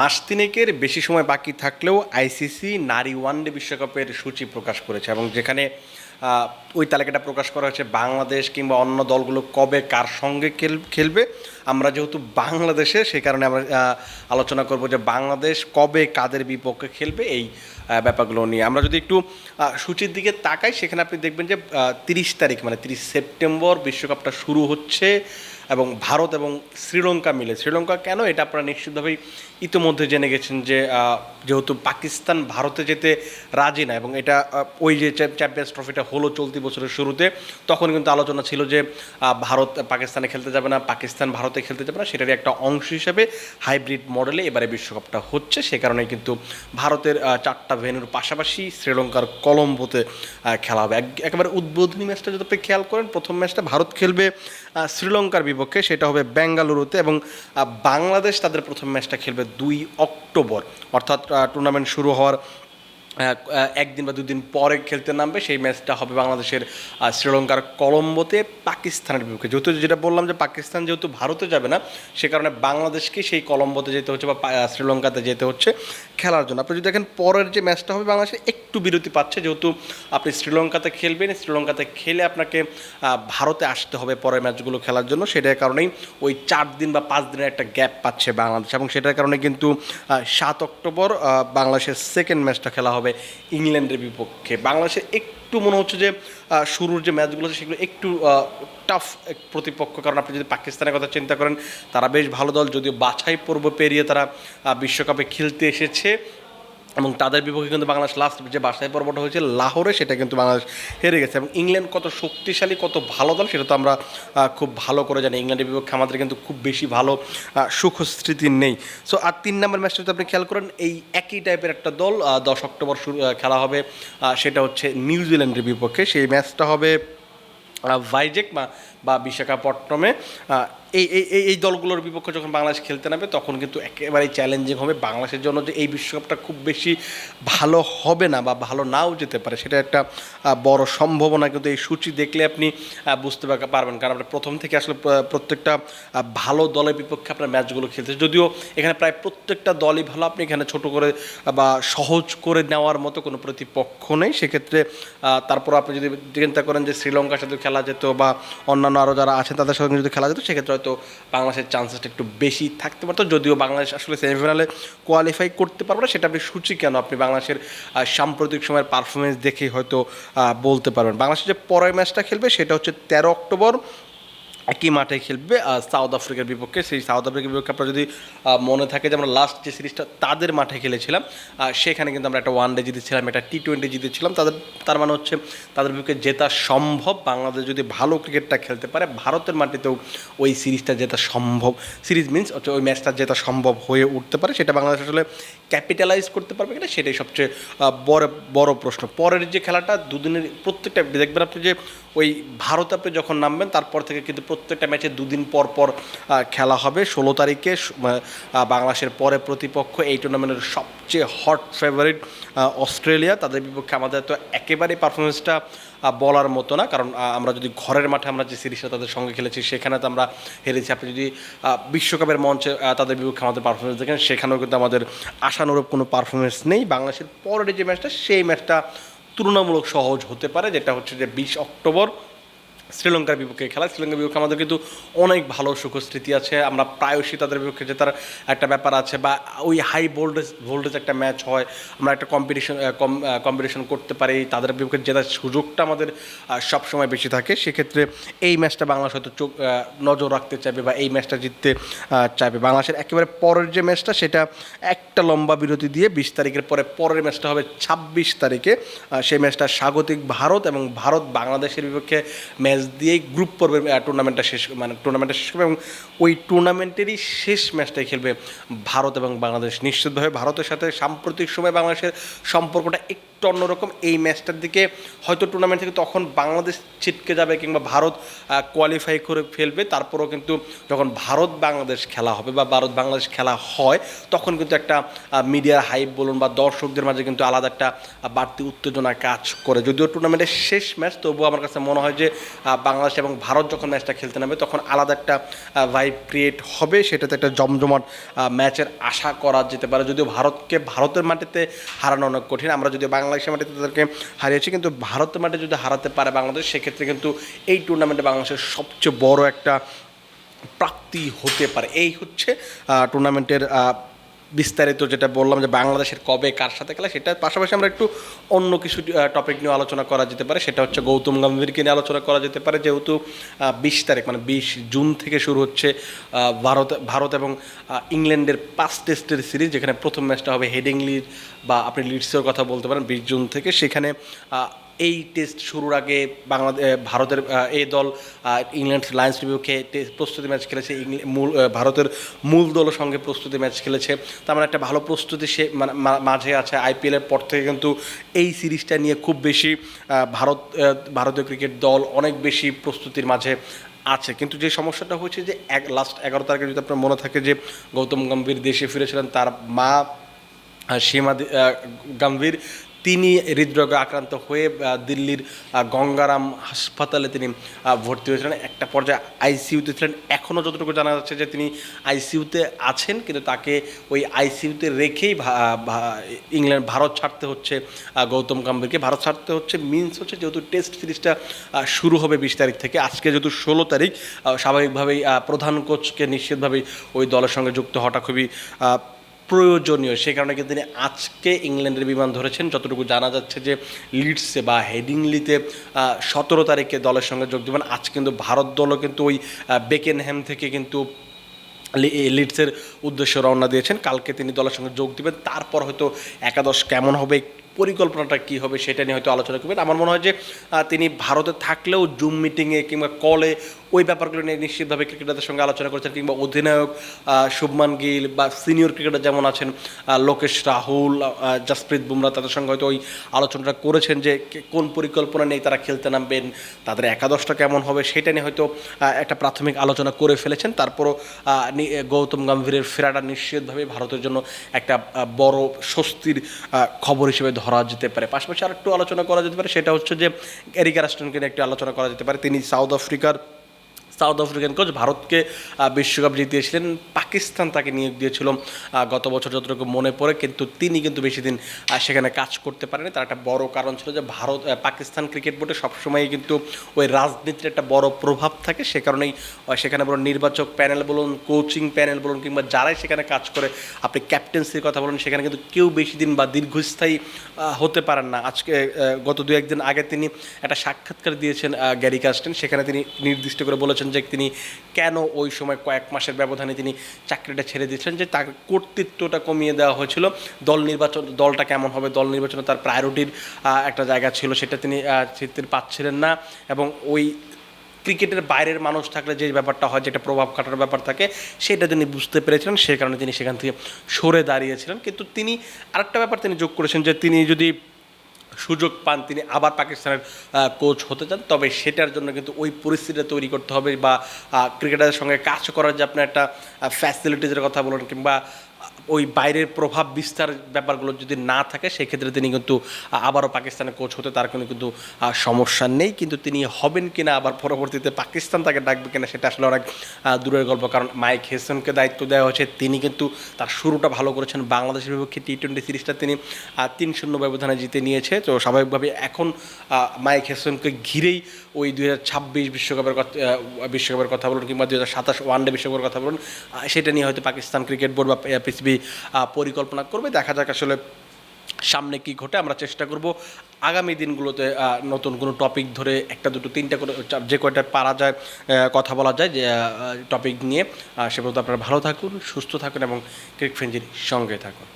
মাস তিনেকের বেশি সময় বাকি থাকলেও আইসিসি নারী ওয়ানডে বিশ্বকাপের সূচি প্রকাশ করেছে এবং যেখানে ওই তালিকাটা প্রকাশ করা হয়েছে বাংলাদেশ কিংবা অন্য দলগুলো কবে কার সঙ্গে খেল- খেলবে। আমরা যেহেতু বাংলাদেশে, সেই কারণে আমরা আলোচনা করব যে বাংলাদেশ কবে কাদের বিপক্ষে খেলবে এই ব্যাপারগুলো নিয়ে। আমরা যদি একটু সূচির দিকে তাকাই, সেখানে আপনি দেখবেন যে তিরিশ তারিখ মানে তিরিশ সেপ্টেম্বর বিশ্বকাপটা শুরু হচ্ছে এবং ভারত এবং শ্রীলঙ্কা মিলে। শ্রীলঙ্কা কেন? এটা আপনারা নিশ্চিতভাবেই ইতিমধ্যে জেনে গেছেন যে যেহেতু পাকিস্তান ভারতে যেতে রাজি না এবং এটা ওই যে চ্যাম্প- চ্যাম্পিয়ন্স ট্রফিটা হলো চলতি বছরের শুরুতে, তখন কিন্তু আলোচনা ছিল যে ভারত পাকিস্তানে খেলতে যাবে না, পাকিস্তান ভারতে খেলতে যাবে না, সেটারই একটা অংশ হিসেবে হাইব্রিড মডেলে এবারে বিশ্বকাপটা হচ্ছে। সে কারণে কিন্তু ভারতের চারটা ভেন্যুর পাশাপাশি শ্রীলঙ্কার কলম্বোতে খেলা হবে। এক- একেবারে উদ্বোধনী ম্যাচটা যদি আপনি খেয়াল করেন, প্রথম ম্যাচটা ভারত খেলবে শ্রীলঙ্কার বিপক্ষে, সেটা হবে বেঙ্গালুরুতে এবং বাংলাদেশ তাদের প্রথম ম্যাচটা খেলবে দুই অক্টোবর। অর্থাৎ টুর্নামেন্ট শুরু হওয়ার একদিন বা দুদিন পরে খেলতে নামবে। সেই ম্যাচটা হবে বাংলাদেশের শ্রীলঙ্কার কলম্বোতে, পাকিস্তানের বিপক্ষে। যেহেতু যেটা বললাম যে পাকিস্তান যেহেতু ভারতে যাবে না, সে কারণে বাংলাদেশকে সেই কলম্বোতে যেতে হচ্ছে বা শ্রীলঙ্কাতে যেতে হচ্ছে। খেলার জন্য। আপনি যদি দেখেন পরের যে ম্যাচটা হবে, বাংলাদেশে একটু বিরতি পাচ্ছে। যেহেতু আপনি শ্রীলঙ্কাতে খেলবেন, শ্রীলঙ্কাতে খেলে আপনাকে ভারতে আসতে হবে পরের ম্যাচগুলো খেলার জন্য। সেটার কারণেই ওই চার দিন বা পাঁচ দিনের একটা গ্যাপ পাচ্ছে বাংলাদেশ। এবং সেটার কারণে কিন্তু সাত অক্টোবর বাংলাদেশের সেকেন্ড ম্যাচটা খেলা হবে ইংল্যান্ডের বিপক্ষে। বাংলাদেশের একটু মনে হচ্ছে যে শুরুর যে ম্যাচগুলো আছে সেগুলো একটু টাফ প্রতিপক্ষ। কারণ আপনি যদি পাকিস্তানের কথা চিন্তা করেন, তারা বেশ ভালো দল, যদিও বাছাই পর্ব পেরিয়ে তারা বিশ্বকাপে খেলতে এসেছে। এবং তাদের বিপক্ষে কিন্তু বাংলাদেশ লাস্ট যে বাসায় পর্বটা হয়েছে লাহোরে সেটা কিন্তু বাংলাদেশ হেরে গেছে। এবং ইংল্যান্ড কত শক্তিশালী, কত ভালো দল, সেটা তো আমরা খুব ভালো করে জানি। ইংল্যান্ডের বিপক্ষে আমাদের কিন্তু খুব বেশি ভালো সুখস্মৃতি নেই। সো আর তিন নম্বর ম্যাচটা যদি আপনি খেয়াল করেন, এই একই টাইপের একটা দল দশ অক্টোবর শুরু খেলা হবে সেটা হচ্ছে নিউজিল্যান্ডের বিপক্ষে। সেই ম্যাচটা হবে ভাইজেক বা বিশাখাপট্টনমে। এই এই, এই- দলগুলোর বিপক্ষে যখন বাংলাদেশ খেলতে নামবে, তখন কিন্তু একেবারেই চ্যালেঞ্জিং হবে। বাংলাদেশের জন্য যে এই বিশ্বকাপটা খুব বেশি ভালো হবে না বা ভালো নাও যেতে পারে, সেটা একটা বড় সম্ভাবনা। কিন্তু এই সূচি দেখলে আপনি বুঝতে পারবেন। কারণ আপনার প্রথম থেকে আসলে প্রত্যেকটা ভালো দলের বিপক্ষে আপনার ম্যাচগুলো খেলতে যদিও এখানে প্রায় প্রত্যেকটা দলই ভালো, আপনি এখানে ছোট করে বা সহজ করে নেওয়ার মতো কোনো প্রতিপক্ষ নেই। সেক্ষেত্রে তারপর আপনি যদি চিন্তা করেন যে শ্রীলঙ্কার সাথে খেলা যেত বা অন্যান্য আরও যারা আছেন, তাদের সাথে যদি খেলা যেত, সেক্ষেত্রে হয়তো বাংলাদেশের চান্সেসটা একটু বেশি থাকতে পারতো, যদিও বাংলাদেশ আসলে সেমিফাইনালে কোয়ালিফাই করতে পারব না, সেটা আপনি সূচি কেন? আপনি বাংলাদেশের সাম্প্রতিক সময়ের পারফরমেন্স দেখে হয়তো বলতে পারবেন। বাংলাদেশ যে পরের ম্যাচটা খেলবে, সেটা হচ্ছে তেরো অক্টোবর একই মাঠে খেলবে সাউথ আফ্রিকার বিপক্ষে। সেই সাউথ আফ্রিকার বিপক্ষে আপনার যদি মনে থাকে যে আমরা লাস্ট যে সিরিজটা তাদের মাঠে খেলেছিলাম সেখানে কিন্তু আমরা একটা ওয়ান ডে জিতেছিলাম, একটা টি টোয়েন্টি জিতেছিলাম। তাদের, তার মানে হচ্ছে তাদের বিপক্ষে জেতা সম্ভব। বাংলাদেশ যদি ভালো ক্রিকেটটা খেলতে পারে, ভারতের মাটিতেও ওই সিরিজটা জেতা সম্ভব। সিরিজ মিনস হচ্ছে ওই ম্যাচটা জেতা সম্ভব হয়ে উঠতে পারে। সেটা বাংলাদেশ আসলে ক্যাপিটালাইজ করতে পারবে কিনা সেটাই সবচেয়ে বড় বড় প্রশ্ন। পরের যে খেলাটা দুদিনের, প্রত্যেকটা, দেখবেন আপনি যে ওই ভারত আপনি যখন নামবেন, তারপর থেকে কিন্তু প্রত্যেকটা ম্যাচে দুদিন পর পর খেলা হবে। ষোলো তারিখে বাংলাদেশের পরে প্রতিপক্ষ এই টুর্নামেন্টের সবচেয়ে হট ফেভারিট অস্ট্রেলিয়া। তাদের বিপক্ষে আমাদের তো একেবারেই পারফরমেন্সটা বলার মতো না। কারণ আমরা যদি ঘরের মাঠে আমরা যে সিরিজটা তাদের সঙ্গে খেলেছি সেখানে তো আমরা হেরেছি। আপনি যদি বিশ্বকাপের মঞ্চে তাদের বিপক্ষে আমাদের পারফরমেন্স দেখেন, সেখানেও কিন্তু আমাদের আশানুরূপ কোনো পারফরমেন্স নেই। বাংলাদেশের পরের যে ম্যাচটা সেই ম্যাচটা তুলনামূলক সহজ হতে পারে, যেটা হচ্ছে যে বিশ অক্টোবর শ্রীলঙ্কার বিপক্ষে খেলা। শ্রীলঙ্কার বিপক্ষে আমাদের কিন্তু অনেক ভালো সুখস্মৃতি আছে। আমরা প্রায়শই তাদের বিপক্ষে জেতার একটা ব্যাপার আছে বা ওই হাই ভোল্টেজ ভোল্টেজ একটা ম্যাচ হয়, আমরা একটা কম্পিটিশন কম্পিটিশন করতে পারি। তাদের বিপক্ষে জেতার সুযোগটা আমাদের সবসময় বেশি থাকে। সেক্ষেত্রে এই ম্যাচটা বাংলাদেশ হয়তো চোখ নজর রাখতে চাইবে বা এই ম্যাচটা জিততে চাইবে। বাংলাদেশের একেবারে পরের যে ম্যাচটা সেটা একটা লম্বা বিরতি দিয়ে বিশ তারিখের পরে পরের ম্যাচটা হবে ছাব্বিশ তারিখে। সেই ম্যাচটা স্বাগতিক ভারত এবং ভারত বাংলাদেশের বিপক্ষে ম্যাচ দিয়েই গ্রুপ পর্বের টুর্নামেন্টটা শেষ মানে টুর্নামেন্টটা শেষ হবে এবং ওই টুর্নামেন্টেরই শেষ ম্যাচটাই খেলবে ভারত এবং বাংলাদেশ। নিশ্চিতভাবে ভারতের সাথে সাম্প্রতিক সময় বাংলাদেশের সম্পর্কটা একটু অন্যরকম। এই ম্যাচটার দিকে হয়তো টুর্নামেন্ট থেকে তখন বাংলাদেশ ছিটকে যাবে কিংবা ভারত কোয়ালিফাই করে ফেলবে। তারপরেও কিন্তু যখন ভারত, বাংলাদেশ খেলা হবে বা ভারত, বাংলাদেশ খেলা হয়, তখন কিন্তু একটা মিডিয়ার হাইপ বলুন বা দর্শকদের মাঝে কিন্তু আলাদা একটা বাড়তি উত্তেজনা কাজ করে। যদিও টুর্নামেন্টের শেষ ম্যাচ তবুও আমার কাছে মনে হয় যে বাংলাদেশ এবং ভারত যখন ম্যাচটা খেলতে নামবে, তখন আলাদা একটা ভাইব ক্রিয়েট হবে। সেটাতে একটা জমজমাট ম্যাচের আশা করা যেতে পারে। যদিও ভারতকে ভারতের মাটিতে হারানো অনেক কঠিন, আমরা যদি বাংলাদেশের মাটিতে তাদেরকে হারিয়েছি, কিন্তু ভারতের মাঠে যদি হারাতে পারে বাংলাদেশ, সেক্ষেত্রে কিন্তু এই টুর্নামেন্টে বাংলাদেশের সবচেয়ে বড় একটা প্রাপ্তি হতে পারে। এই হচ্ছে টুর্নামেন্টের বিস্তারিত যেটা বললাম যে বাংলাদেশের কবে কার সাথে খেলা, সেটার পাশাপাশি আমরা একটু অন্য কিছু টপিক নিয়ে আলোচনা করা যেতে পারে। সেটা হচ্ছে গৌতম গম্ভীরকে নিয়ে আলোচনা করা যেতে পারে। যেহেতু বিশ তারিখ মানে বিশ জুন থেকে শুরু হচ্ছে ভারত ভারত এবং ইংল্যান্ডের পাঁচ টেস্টের সিরিজ, যেখানে প্রথম ম্যাচটা হবে হেডিংলির বা আপনি লিডসের কথা বলতে পারেন, বিশ জুন থেকে। সেখানে এই টেস্ট শুরুর আগে বাংলাদেশ ভারতের এই দল ইংল্যান্ড লায়ন্স বিপক্ষে প্রস্তুতি ম্যাচ খেলেছে মূল ভারতের মূল দলের সঙ্গে প্রস্তুতি ম্যাচ খেলেছে। তার মানে একটা ভালো প্রস্তুতি সে মানে মাঝে আছে আইপিএলের পর থেকে কিন্তু এই সিরিজটা নিয়ে খুব বেশি ভারত ভারতীয় ক্রিকেট দল অনেক বেশি প্রস্তুতির মাঝে আছে। কিন্তু যে সমস্যাটা হয়েছে যে, এক লাস্ট এগারো তারিখে যদি আপনার মনে থাকে যে, গৌতম গম্ভীর দেশে ফিরেছিলেন, তার মা সীমা গম্ভীর তিনি হৃদরোগে আক্রান্ত হয়ে দিল্লির গঙ্গারাম হাসপাতালে তিনি ভর্তি হয়েছিলেন। একটা পর্যায়ে আইসিইউতে ছিলেন। এখনও যতটুকু জানা যাচ্ছে যে তিনি আইসিইউতে আছেন, কিন্তু তাকে ওই আইসিইউতে রেখেই ইংল্যান্ড ভারত ছাড়তে হচ্ছে গৌতম গম্ভীরকে। ভারত ছাড়তে হচ্ছে মিনস হচ্ছে যেহেতু টেস্ট সিরিজটা শুরু হবে বিশ তারিখ থেকে, আজকে যেহেতু ষোলো তারিখ স্বাভাবিকভাবেই প্রধান কোচকে নিশ্চিতভাবেই ওই দলের সঙ্গে যুক্ত হওয়াটা খুবই প্রয়োজনীয়। সেই কারণে কিন্তু তিনি আজকে ইংল্যান্ডের বিমান ধরেছেন। যতটুকু জানা যাচ্ছে যে লিডসে বা হেডিংলিতে সতেরো তারিখে দলের সঙ্গে যোগ দেবেন। আজ কিন্তু ভারত দলও কিন্তু ওই বেকেনহ্যাম থেকে কিন্তু লিডসের উদ্দেশ্যে রওনা দিয়েছেন। কালকে তিনি দলের সঙ্গে যোগ দিবেন। তারপর হয়তো একাদশ কেমন হবে, পরিকল্পনাটা কী হবে, সেটা নিয়ে হয়তো আলোচনা করবেন। আমার মনে হয় যে তিনি ভারতে থাকলেও জুম মিটিংয়ে কিংবা কলে ওই ব্যাপারগুলো নিয়ে নিশ্চিতভাবে ক্রিকেটারদের সঙ্গে আলোচনা করেছেন কিংবা অধিনায়ক শুভমান গিল বা সিনিয়র ক্রিকেটার যেমন আছেন লোকেশ রাহুল জাসপ্রীত বুমরা তাদের সঙ্গে হয়তো ওই আলোচনাটা করেছেন যে কোন পরিকল্পনা নেই তারা খেলতে নামবেন, তাদের একাদশটা কেমন হবে সেটা নিয়ে হয়তো একটা প্রাথমিক আলোচনা করে ফেলেছেন। তারপরও গৌতম গম্ভীরের ফেরাটা নিশ্চিতভাবে ভারতের জন্য একটা বড় স্বস্তির খবর হিসেবে ধরা যেতে পারে। পাশাপাশি আর একটু আলোচনা করা যেতে পারে, সেটা হচ্ছে যে এরিকা রাস্টনকে নিয়ে একটু আলোচনা করা যেতে পারে। তিনি সাউথ আফ্রিকার সাউথ আফ্রিকান কোচ ভারতকে বিশ্বকাপ জিতিয়েছিলেন। পাকিস্তান তাকে নিয়োগ দিয়েছিল গত বছর যতটুকু মনে পড়ে, কিন্তু তিনি কিন্তু বেশি দিন সেখানে কাজ করতে পারেনি তার একটা বড় কারণ ছিল যে ভারত পাকিস্তান ক্রিকেট বোর্ডে সবসময় কিন্তু ওই রাজনীতির একটা বড় প্রভাব থাকে। সে কারণেই সেখানে বলুন নির্বাচক প্যানেল বলুন, কোচিং প্যানেল বলুন কিংবা যারাই সেখানে কাজ করে, আপনি ক্যাপ্টেন্সির কথা বলুন, সেখানে কিন্তু কেউ বেশি দিন বা দীর্ঘস্থায়ী হতে পারেন না। আজকে গত দু একদিন আগে তিনি একটা সাক্ষাৎকার দিয়েছেন গ্যারি কাস্টেন। সেখানে তিনি নির্দিষ্ট করে বলেছেন যে তিনি কেন ওই সময় কয়েক মাসের ব্যবধানে তিনি চাকরিটা ছেড়ে দিয়েছিলেন, যে তার কর্তৃত্বটা কমিয়ে দেওয়া হয়েছিল। দল নির্বাচন, দলটা কেমন হবে, দল নির্বাচনে তার প্রায়োরিটির একটা জায়গা ছিল, সেটা তিনি তিনি পাচ্ছিলেন না। এবং ওই ক্রিকেটের বাইরের মানুষ থাকলে যে ব্যাপারটা হয় যেটা প্রভাব খাটার ব্যাপার থাকে, সেটা তিনি বুঝতে পেরেছিলেন সেই কারণে তিনি সেখান থেকে সরে দাঁড়িয়েছিলেন। কিন্তু তিনি আরেকটা ব্যাপার তিনি যোগ করেছেন, যে তিনি যদি সুযোগ পান তিনি, আবার পাকিস্তানের কোচ হতে চান। তবে সেটার জন্য কিন্তু ওই পরিস্থিতিটা তৈরি করতে হবে বা ক্রিকেটারদের সঙ্গে কাজ করার যে আপনার একটা ফ্যাসিলিটিজের কথা বলুন কিংবা ওই বাইরের প্রভাব বিস্তার ব্যাপারগুলো যদি না থাকে, সেক্ষেত্রে তিনি কিন্তু আবারও পাকিস্তানের কোচ হতে তার কোনো কিন্তু সমস্যা নেই। কিন্তু তিনি হবেন কিনা, আবার পরবর্তীতে পাকিস্তান তাকে ডাকবে কিনা, সেটা আসলে অনেক দূরের গল্প। কারণ মাইক হেসনকে দায়িত্ব দেওয়া হয়েছে, তিনি কিন্তু তার শুরুটা ভালো করেছেন বাংলাদেশের বিপক্ষে টি টোয়েন্টি সিরিজটা তিনি তিন শূন্য ব্যবধানে জিতে নিয়েছে। তো স্বাভাবিকভাবে এখন মাইক হেসনকে ঘিরেই ওই দুই হাজার ছাব্বিশ বিশ্বকাপের কথা বিশ্বকাপের কথা বলুন কিংবা দুই হাজার সাতাশ ওয়ানডে বিশ্বকাপের কথা বলুন সেটা নিয়ে হয়তো পাকিস্তান ক্রিকেট বোর্ড বা পিসিবি পরিকল্পনা করবে। দেখা যাক আসলে সামনে কি ঘটে। আমরা চেষ্টা করব আগামী দিনগুলোতে নতুন কোনো টপিক ধরে একটা, দুটো, তিনটা করে যে কয়টা পারা যায় কথা বলা যায়, যে টপিক নিয়ে। সে পর্যন্ত আপনারা ভালো থাকুন, সুস্থ থাকুন এবং ক্রিক ফ্রেঞ্জির সঙ্গে থাকুন।